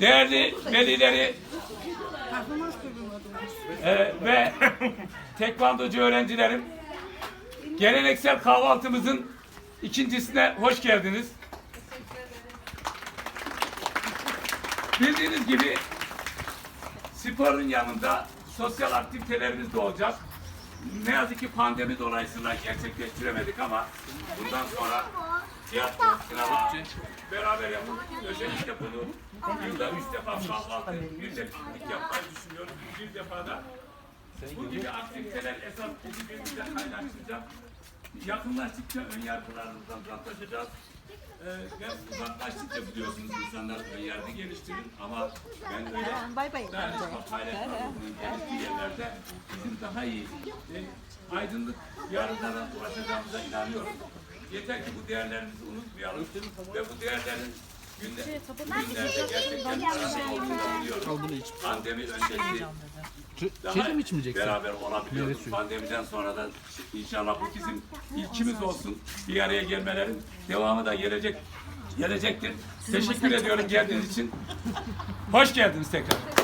değerli velileri e, ve tekvandocu öğrencilerim, geleneksel kahvaltımızın ikincisine hoş geldiniz. Bildiğiniz gibi sporun yanında sosyal aktivitelerimiz de olacak. Ne yazık ki pandemi dolayısıyla gerçekleştiremedik ama bundan sonra tiyatro, sinema beraber yapıp özellikle bunu yılda üç defa kahvaltı, bir de piknik yapmayı düşünüyoruz. Bir defa da bu gibi aktiviteler esas birbirimize kaynaştıracak. Yakınlaştıkça ön yargılarımızdan uzaklaşacağız. Ee, ben uzaklaştıkça biliyorsunuz insanlar ön yargı geliştirir ama ben öyle Bay bay. dayanışma paylaşma geliştiği yerlerde bizim daha iyi e, aydınlık yarınlara ulaşacağımıza inanıyorum. Yeter ki bu değerlerimizi unutmayalım ve bu değerlerin günde, günlerde gerçekten önemli olduğunu biliyorum. Pandemi öncesi daha Kedi mi içmeyeceksin? beraber olabiliyoruz. Pandemiden sonra da inşallah bu bizim ilkimiz olsun. Bir araya gelmelerin devamı da gelecek gelecektir. Teşekkür ediyorum geldiğiniz için. Hoş geldiniz tekrar.